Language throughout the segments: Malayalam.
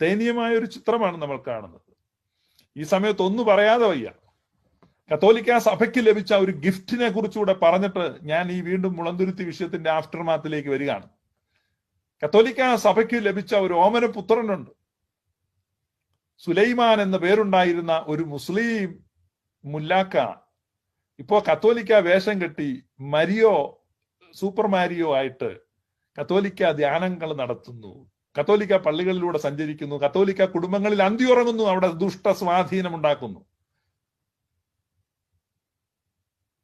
ദയനീയമായ ഒരു ചിത്രമാണ് നമ്മൾ കാണുന്നത്. ഈ സമയത്ത് ഒന്നും പറയാതെ വയ്യ. കത്തോലിക്ക സഭയ്ക്ക് ലഭിച്ച ഒരു ഗിഫ്റ്റിനെ കുറിച്ചുകൂടെ പറഞ്ഞിട്ട് ഞാൻ ഈ വീണ്ടും മുളന്തുരുത്തി വിഷയത്തിന്റെ ആഫ്റ്റർ മാത്തിലേക്ക് വരികയാണ്. കത്തോലിക്ക സഭയ്ക്ക് ലഭിച്ച ഒരു ഓമന പുത്രനുണ്ട്. സുലൈമാൻ എന്ന പേരുണ്ടായിരുന്ന ഒരു മുസ്ലിം മുല്ലാക്ക. ഇപ്പോ കത്തോലിക്ക വേഷം കെട്ടി മരിയോ സൂപ്പർ മാരിയോ ആയിട്ട് കത്തോലിക്ക ധ്യാനങ്ങൾ നടത്തുന്നു. കത്തോലിക്ക പള്ളികളിലൂടെ സഞ്ചരിക്കുന്നു. കത്തോലിക്ക കുടുംബങ്ങളിൽ അന്തിയുറങ്ങുന്നു. അവിടെ ദുഷ്ട സ്വാധീനം ഉണ്ടാക്കുന്നു.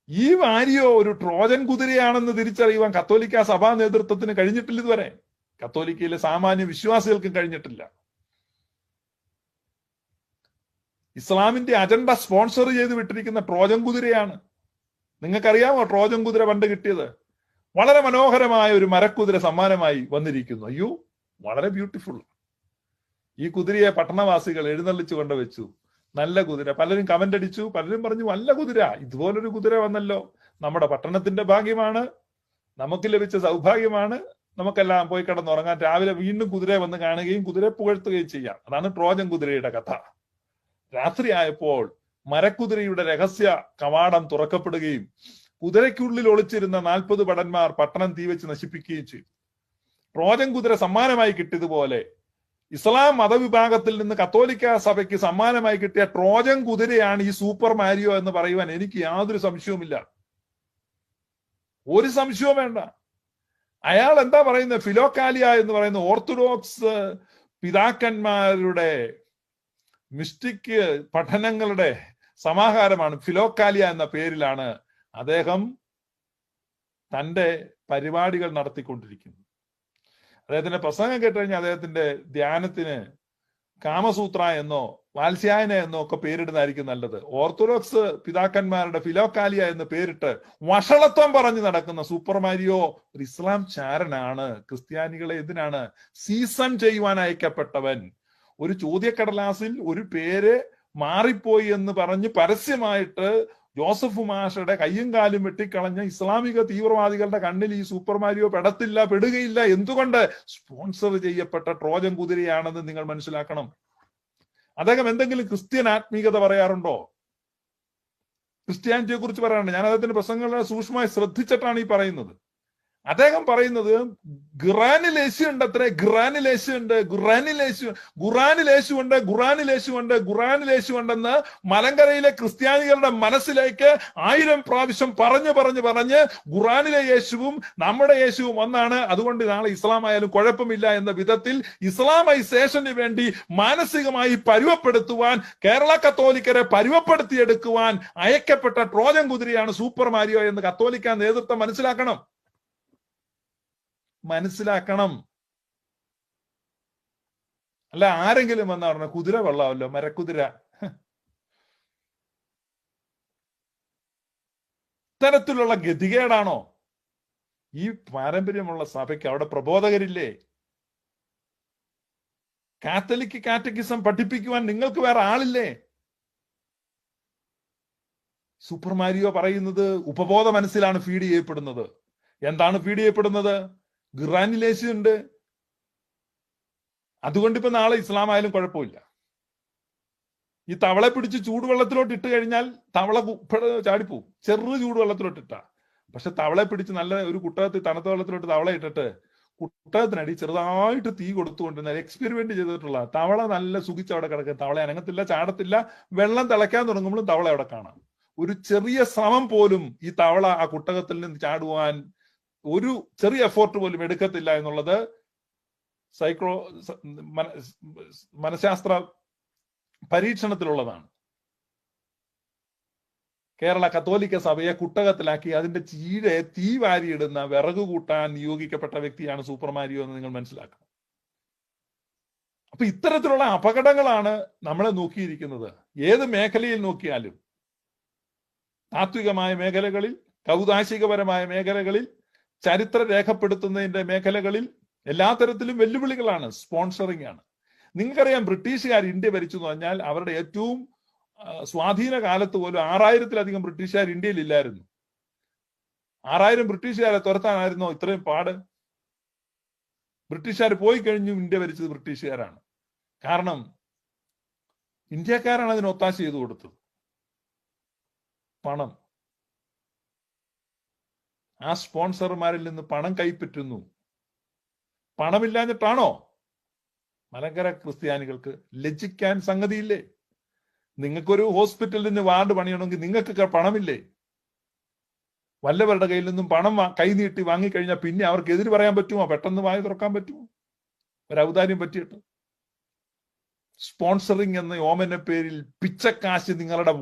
ഈ വാരിയോ ഒരു ട്രോജൻ കുതിരയാണെന്ന് തിരിച്ചറിയുവാൻ കത്തോലിക്ക സഭാ നേതൃത്വത്തിന് കഴിഞ്ഞിട്ടില്ല ഇതുവരെ. കത്തോലിക്കയിലെ സാമാന്യ വിശ്വാസികൾക്കും കഴിഞ്ഞിട്ടില്ല. ഇസ്ലാമിന്റെ അജണ്ട സ്പോൺസർ ചെയ്ത് വിട്ടിരിക്കുന്ന ട്രോജൻ കുതിരയാണ്. നിങ്ങൾക്കറിയാമോ ട്രോജൻ കുതിര പണ്ട് കിട്ടിയത്? വളരെ മനോഹരമായ ഒരു മരക്കുതിര സമ്മാനമായി വന്നിരിക്കുന്നു. അയ്യോ വളരെ ബ്യൂട്ടിഫുൾ ഈ കുതിരയെ പട്ടണവാസികൾ എഴുന്നള്ളിച്ചു കൊണ്ട് വെച്ചു. നല്ല കുതിര. പലരും കമന്റ് അടിച്ചു. പലരും പറഞ്ഞു നല്ല കുതിര. ഇതുപോലൊരു കുതിര വന്നല്ലോ. നമ്മുടെ പട്ടണത്തിന്റെ ഭാഗ്യമാണ്. നമുക്ക് ലഭിച്ച സൗഭാഗ്യമാണ്. നമുക്കെല്ലാം പോയി കിടന്നുറങ്ങാൻ രാവിലെ വീണ്ടും കുതിര വന്ന് കാണുകയും കുതിരയെ പുകഴ്ത്തുകയും ചെയ്യാം. അതാണ് ട്രോജൻ കുതിരയുടെ കഥ. രാത്രി ആയപ്പോൾ മരക്കുതിരയുടെ രഹസ്യ കവാടം തുറക്കപ്പെടുകയും കുതിരയ്ക്കുള്ളിൽ ഒളിച്ചിരുന്ന നാൽപ്പത് ഭടന്മാർ പട്ടണം തീവച്ച് നശിപ്പിക്കുകയും ചെയ്തു. ട്രോജൻ കുതിര സമ്മാനമായി കിട്ടിയതുപോലെ ഇസ്ലാം മതവിഭാഗത്തിൽ നിന്ന് കത്തോലിക്ക സഭയ്ക്ക് സമ്മാനമായി കിട്ടിയ ട്രോജൻ കുതിരയാണ് ഈ സൂപ്പർ മാരിയോ എന്ന് പറയുവാൻ എനിക്ക് യാതൊരു സംശയവുമില്ല. ഒരു സംശയവും വേണ്ട. അയാൾ എന്താ പറയുന്നത്? ഫിലോക്കാലിയ എന്ന് പറയുന്ന ഓർത്തഡോക്സ് പിതാക്കന്മാരുടെ മിസ്റ്റിക് പഠനങ്ങളുടെ സമാഹാരമാണ് ഫിലോക്കാലിയ എന്ന പേരിലാണ് അദ്ദേഹം തന്റെ പരിപാടികൾ നടത്തിക്കൊണ്ടിരിക്കുന്നത്. അദ്ദേഹത്തിന്റെ പ്രസംഗം കേട്ട് കഴിഞ്ഞാൽ അദ്ദേഹത്തിന്റെ ധ്യാനത്തിന് കാമസൂത്ര എന്നോ വാത്സ്യായന എന്നോ ഒക്കെ പേരിടുന്നതായിരിക്കും നല്ലത്. ഓർത്തഡോക്സ് പിതാക്കന്മാരുടെ ഫിലോക്കാലിയ എന്ന് പേരിട്ട് വഷളത്വം പറഞ്ഞു നടക്കുന്ന സൂപ്പർമാരിയോ ഒരു ഇസ്ലാം ചാരനാണ്. ക്രിസ്ത്യാനികളെ എന്തിനാണ്? സീസൺ ചെയ്യുവാൻ അയക്കപ്പെട്ടവൻ. ഒരു ചോദ്യക്കടലാസിൽ ഒരു പേര് മാറിപ്പോയി എന്ന് പറഞ്ഞ് പരസ്യമായിട്ട് ജോസഫ് മാഷയുടെ കയ്യും കാലും വെട്ടിക്കളഞ്ഞ ഇസ്ലാമിക തീവ്രവാദികളുടെ കണ്ണിൽ ഈ സൂപ്പർ മാരിയോ പെടത്തില്ല പെടുകയില്ല. എന്തുകൊണ്ട്? സ്പോൺസർ ചെയ്യപ്പെട്ട ട്രോജൻ കുതിരയാണെന്ന് നിങ്ങൾ മനസ്സിലാക്കണം. അദ്ദേഹം എന്തെങ്കിലും ക്രിസ്ത്യൻ ആത്മീയത പറയാറുണ്ടോ? ക്രിസ്ത്യാനിറ്റിയെ കുറിച്ച് പറയാറുണ്ട്. ഞാൻ അദ്ദേഹത്തിന്റെ പ്രസംഗങ്ങളെ സൂക്ഷ്മമായി ശ്രദ്ധിച്ചിട്ടാണ് ഈ പറയുന്നത്. അദ്ദേഹം പറയുന്നത് ഖുറാനിൽ ഉണ്ട് അത്രേ ഖുറാനിൽ ഉണ്ട് ഖുറാനിൽ ഖുറാനിൽ ഉണ്ട് ഖുറാനിൽ ഉണ്ട് ഖുറാനിൽ ഉണ്ടെന്ന് മലങ്കരയിലെ ക്രിസ്ത്യാനികളുടെ മനസ്സിലേക്ക് ആയിരം പ്രാവശ്യം പറഞ്ഞു പറഞ്ഞു പറഞ്ഞ് ഖുറാനിലെ യേശുവും നമ്മുടെ യേശുവും ഒന്നാണ്. അതുകൊണ്ട് നാളെ ഇസ്ലാം ആയാലും കുഴപ്പമില്ല എന്ന വിധത്തിൽ ഇസ്ലാമൈസേഷന് വേണ്ടി മാനസികമായി പരുവപ്പെടുത്തുവാൻ കേരള കത്തോലിക്കരെ പരുവപ്പെടുത്തിയെടുക്കുവാൻ അയക്കപ്പെട്ട ട്രോജൻ കുതിരയാണ് സൂപ്പർ മാരിയോ എന്ന് കത്തോലിക്ക നേതൃത്വം മനസ്സിലാക്കണം. മനസ്സിലാക്കണം. അല്ല ആരെങ്കിലും വന്നാ പറഞ്ഞ കുതിര കൊള്ളാമല്ലോ മരക്കുതിര. ഇത്തരത്തിലുള്ള ഗതികേടാണോ? ഈ പാരമ്പര്യമുള്ള സഭയ്ക്ക് അവിടെ പ്രബോധകരില്ലേ? കാത്തലിക് കാറ്റക്കിസം പഠിപ്പിക്കുവാൻ നിങ്ങൾക്ക് വേറെ ആളില്ലേ? സൂപ്പർ മാരിയോ പറയുന്നത് ഉപബോധ മനസ്സിലാണ് ഫീഡ് ചെയ്യപ്പെടുന്നത്. എന്താണ് ഫീഡ് ചെയ്യപ്പെടുന്നത്? ഖുറാനിലേശ് ഉണ്ട് അതുകൊണ്ട് ഇപ്പൊ നാളെ ഇസ്ലാം ആയാലും കുഴപ്പമില്ല. ഈ തവളെ പിടിച്ച് ചൂടുവെള്ളത്തിലോട്ട് ഇട്ട് കഴിഞ്ഞാൽ തവള ചാടിപ്പോവും. ചെറു ചൂടുവെള്ളത്തിലോട്ട് ഇട്ടാ. പക്ഷെ തവളെ പിടിച്ച് നല്ല ഒരു കുട്ടകത്തിൽ തണുത്ത വെള്ളത്തിലോട്ട് തവള ഇട്ടിട്ട് കുട്ടകത്തിനടി ചെറുതായിട്ട് തീ കൊടുത്തുകൊണ്ടിരുന്ന എക്സ്പെരിമെന്റ് ചെയ്തിട്ടുള്ള തവള നല്ല സുഖിച്ച് അവിടെ കിടക്കുക. തവള അനങ്ങത്തില്ല ചാടത്തില്ല. വെള്ളം തിളയ്ക്കാൻ തുടങ്ങുമ്പോഴും തവള അവിടെ കാണാം. ഒരു ചെറിയ ശ്രമം പോലും ഈ തവള ആ കുട്ടകത്തിൽ നിന്ന് ചാടുവാൻ ഒരു ചെറിയ എഫോർട്ട് പോലും എടുക്കത്തില്ല എന്നുള്ളത് സൈക്രോ മനഃശാസ്ത്ര പരീക്ഷണത്തിലുള്ളതാണ്. കേരള കത്തോലിക്ക സഭയെ കുട്ടകത്തിലാക്കി അതിന്റെ ചീഴെ തീ വാരിയിടുന്ന വിറക് കൂട്ടാൻ നിയോഗിക്കപ്പെട്ട വ്യക്തിയാണ് സൂപ്പർമാരിയോ എന്ന് നിങ്ങൾ മനസ്സിലാക്കണം. അപ്പൊ ഇത്തരത്തിലുള്ള അപകടങ്ങളാണ് നമ്മളെ നോക്കിയിരിക്കുന്നത്. ഏത് മേഖലയിൽ നോക്കിയാലും താത്വികമായ മേഖലകളിൽ കൗതാശികപരമായ മേഖലകളിൽ ചരിത്ര രേഖപ്പെടുത്തുന്നതിന്റെ മേഖലകളിൽ എല്ലാ തരത്തിലും വെല്ലുവിളികളാണ് സ്പോൺസറിംഗ് ആണ്. നിങ്ങൾക്കറിയാം ബ്രിട്ടീഷുകാർ ഇന്ത്യ ഭരിച്ചു എന്ന് പറഞ്ഞാൽ അവരുടെ ഏറ്റവും സ്വാധീന കാലത്ത് പോലും ആറായിരത്തിലധികം ബ്രിട്ടീഷുകാർ ഇന്ത്യയിൽ ഇല്ലായിരുന്നു. ആറായിരം ബ്രിട്ടീഷുകാരെ തുരത്താനായിരുന്നോ ഇത്രയും പാട്? ബ്രിട്ടീഷുകാർ പോയി കഴിഞ്ഞു ഇന്ത്യ ഭരിച്ചത് ബ്രിട്ടീഷുകാരാണ്. കാരണം ഇന്ത്യക്കാരാണ് അതിന് ഒത്താശ ചെയ്തു കൊടുത്തത്. പണം. ആ സ്പോൺസർമാരിൽ നിന്ന് പണം കൈപ്പറ്റുന്നു. പണമില്ലാഞ്ഞിട്ടാണോ? മലങ്കര ക്രിസ്ത്യാനികൾക്ക് ലജ്ജിക്കാൻ സംഗതിയില്ലേ? നിങ്ങൾക്കൊരു ഹോസ്പിറ്റലിന് വാർഡ് പണിയണമെങ്കിൽ നിങ്ങൾക്ക് പണമില്ലേ? വല്ലവരുടെ കയ്യിൽ നിന്നും പണം കൈനീട്ടി വാങ്ങിക്കഴിഞ്ഞാൽ പിന്നെ അവർക്ക് എതിര് പറയാൻ പറ്റുമോ? പെട്ടെന്ന് വായി തുറക്കാൻ പറ്റുമോ? ഒരു ഔദാര്യം പറ്റിയിട്ട്. സ്പോൺസറിങ് എന്ന ഓമന പേരിൽ പിച്ചക്കാശ് നിങ്ങളുടെ